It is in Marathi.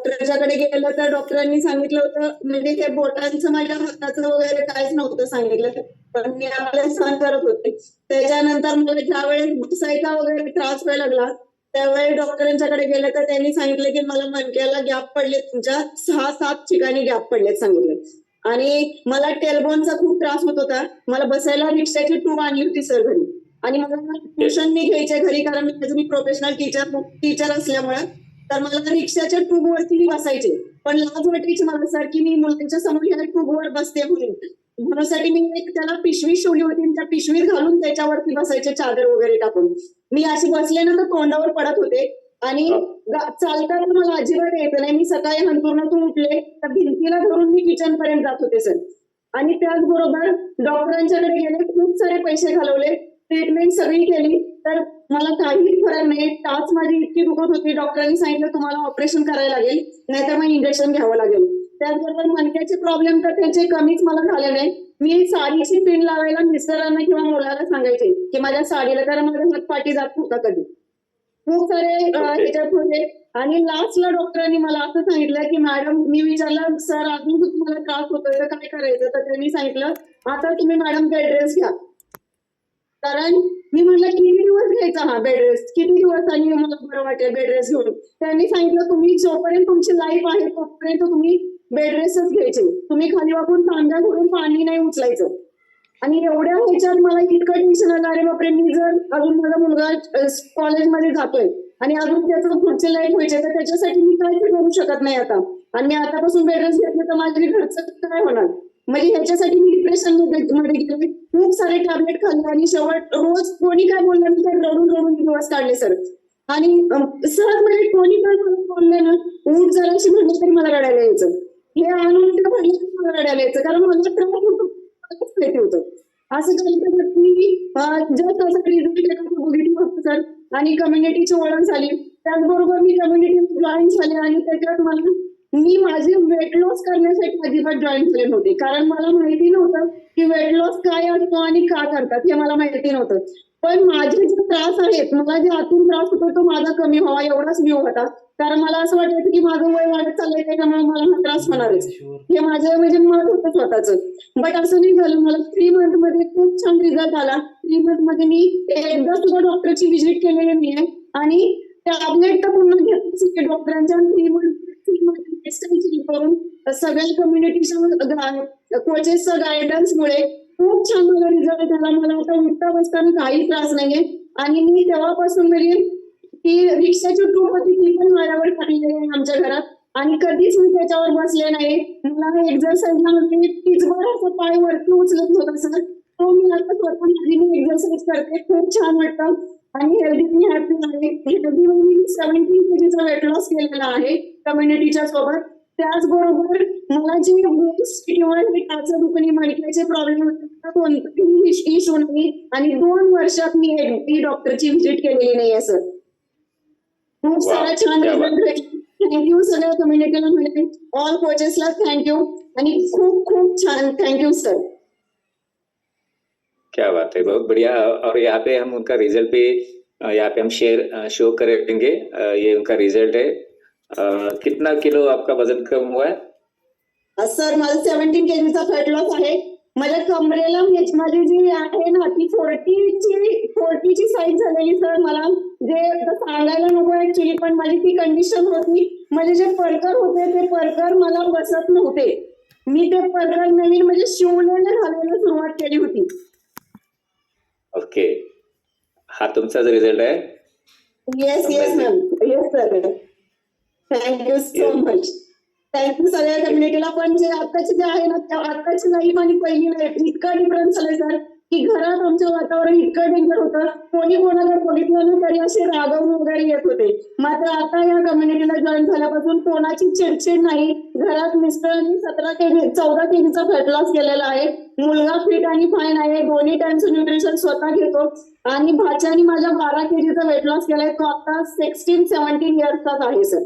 डॉक्टरच्याकडे गेलं तर डॉक्टरांनी सांगितलं होतं म्हणजे हे बोटांचं माझ्या हाताचं वगैरे काहीच नव्हतं सांगितलं. पण मी आम्हाला सहन करत होते. त्याच्यानंतर मला ज्या वेळेस बसायचा वगैरे त्रास व्हायला लागला त्यावेळी डॉक्टरांच्याकडे गेलं तर त्यांनी सांगितलं की मला मणक्याला गॅप पडले तुमच्या सहा सात ठिकाणी गॅप पडलेत सांगितलं. आणि मला टेलबोनचा खूप त्रास होत होता. मला बसायला रिक्षाची टूब आणली होती सर घरी. आणि मला ट्युशन मी घ्यायचे घरी कारण मी प्रोफेशनल टीचर टीचर असल्यामुळे तर मला रिक्षाच्या ट्यूबवरती मी बसायचे. पण लाज वाटायची मला सर की मी मुलांच्या समोर ह्या ट्यूबवर बसते म्हणून. म्हणूनसाठी मी एक त्याला पिशवी शिवली होती त्या पिशवीत घालून त्याच्यावरती बसायचे चादर वगैरे टाकून. मी अशी बसल्यानंतर तोंडावर पडत होते. आणि चालताना मला अजिबात यायचं नाही. मी सकाळी हंतुरणातून उठले तर भिंतीला धरून मी किचन पर्यंत जात होते सर आणि त्याचबरोबर डॉक्टरांच्याकडे गेले खूप सारे पैसे घालवले. ट्रीटमेंट सगळी केली तर मला काहीच फरक नाही. टाच माझी इतकी दुखत होती. डॉक्टरांनी सांगितलं तुम्हाला ऑपरेशन करायला लागेल नाहीतर मग इंजेक्शन घ्यावं लागेल. त्याचबरोबर मणक्याचे प्रॉब्लेम तर त्याचे कमीच मला झाले नाही. मी साडीची पिन लावायला मिस्टरांना किंवा मुलाला सांगायचे की माझ्या साडीला कारण माझा हात पाठी जात होता कधी. खूप सारे. ह्याच्यात होते. आणि लास्टला डॉक्टरांनी मला असं सांगितलं की मॅडम मी विचारलं सर अजून तुम्हाला त्रास होतोय तर काय करायचं? तर त्यांनी सांगितलं आता तुम्ही मॅडम बेड रेस्ट घ्या. कारण मी म्हटलं किती दिवस घ्यायचा हा बेड रेस्ट किती दिवसांनी मला बरं वाटेल बेड रेस्ट घेऊन? त्यांनी सांगितलं तुम्ही जोपर्यंत तुमची लाईफ आहे तोपर्यंत तुम्ही बेड रेस्टच घ्यायचे. तुम्ही खाली वापरून तांब्या करून पाणी नाही उचलायचं. आणि एवढ्या ह्याच्यात मला इतकं टेन्शन आलं अरे बापरे मी जर अजून माझा मुलगा कॉलेजमध्ये जातोय आणि अजून त्याचं पुढचे लाईफ व्हायचे तर त्याच्यासाठी मी काय करू शकत नाही आता. आणि मी आतापासून बेड रेस्ट घेतलं तर माझ्या घरचं काय होणार? म्हणजे ह्याच्यासाठी मी डिप्रेशनमध्ये गेले. खूप सारे टॅबलेट खाल्ले आणि शेवट रोज कोणी काय बोललं तर रडून रडून दिवस काढले सर आणि सहज म्हणजे कोणी काय बोलले ना ऊट जराशी म्हणलं तरी मला रडायला यायचं. हे आणून ते म्हणलं तरी मला रडायला यायचं कारण मला प्रमाण होतं असं झालं तर मी जस्ट असं रिझल्ट होतं सर आणि कम्युनिटीची ओळख झाली. त्याचबरोबर मी कम्युनिटी जॉईन झाले आणि त्याच्यात मला मी माझे वेट लॉस करण्यासाठी अजिबात जॉईन झाले नव्हते. कारण मला माहिती नव्हतं की वेट लॉस काय असतो आणि का करतात हे मला माहिती नव्हतं. पण माझे जे त्रास आहेत मला जे आतून त्रास होतो तो माझा कमी व्हावा एवढाच व्यू होता कारण मला असं वाटायचं की माझं वय वाढत चाललंय त्याच्यामुळे मला हा त्रास होणारच. हे माझं म्हणजे मत होतं स्वतःच. बट असं नाही झालं. मला थ्री मंथमध्ये खूप छान रिझल्ट आला. थ्री मंथमध्ये मी एकदा सुद्धा डॉक्टरची व्हिजिट केलेली नाहीये. आणि टॅबलेट तर पुन्हा घेतलीच डॉक्टरांच्या थ्री मंथ करून सगळ्या कम्युनिटीच्या कोचेसच्या गायडन्स मुळे खूप छान मला रिझल्ट झाला मला आता उठता बसताना काही त्रास नाहीये. आणि मी तेव्हापासून म्हणजे ती रिक्षाची टूर होती ती पण माझ्यावर खाली आहे आमच्या घरात. आणि कधीच मी त्याच्यावर बसले नाही. मला एक्झरसाईजला म्हणजे टिचभर असं पाय वरती उचलत होत सर तो मी आता स्वतः माझी मी एक्झरसाईज करते. खूप छान वाटतं. आणि हेल्दी मी हॅपी आहे. हेल्दी मी सेव्हन्टीन केजीचा वेट लॉस केलेला आहे कम्युनिटीच्या सोबत त्याचबरोबर मला जी गोष्ट किंवा हे टाचं दुखणी मणक्याचे प्रॉब्लेम कोणताही इश्यू नाही. आणि दोन वर्षात मी एकही डॉक्टरची व्हिजिट केलेली नाही आहे सर खूप सारा छान. रिझल्ट थँक्यू सगळ्या कम्युनिटीला म्हणजे ऑल कोचेसला थँक्यू आणि खूप खूप छान. थँक्यू सर क्या बात है बहुत बढ़िया। और यहाँ पे हम उनका रिजल्ट भी यहाँ पे हम शेयर शो करेंगे। ये उनका रिजल्ट है। कितना किलो आपका वजन कम हुआ है? सर माझा सेव्हन्टीन केजीचा फॅट लॉस आहे. माझ्या कमरेला म्हणजे माझी जी आहे ना ती फोर्टीची फोर्टीची साईज झालेली सर. मला जे सांगायला नको ऍक्च्युली पण माझी ती कंडिशन होती. म्हणजे जे परकर होते ते परकर मला बसत नव्हते. मी ते परकर नवीन म्हणजे शिवलेले घालायला सुरुवात केली होती. ओके. हा तुमचा रिझल्ट आहे? Yes yes ma'am yes sir thank you so. Much thank you सगळ्या कम्युनिटीला पण जे आताचे जे आहे ना त्या आताची लाईफ आणि पहिली लाईफ इतका डिफरन्स झालाय सर की घरात आमचं वातावरण इतकं डेंजर होतं. कोणी कोणाला बघितलं ना तरी असे रागवून वगैरे येत होते. मात्र आता या कम्युनिटीला जॉईन झाल्यापासून कोणाची चिडचिड नाही. घरात मिस्टरांनी सतरा केजी चौदा केजीचा फॅट लॉस केलेला आहे. मुलगा फिट आणि फाईन आहे. दोन्ही टाइमचं न्यूट्रिशन स्वतः घेतो. आणि भाच्यानी माझ्या बारा केजीचा वेट लॉस केलाय. तो आता सिक्स्टीन सेव्हन्टीन इयर्सचाच आहे सर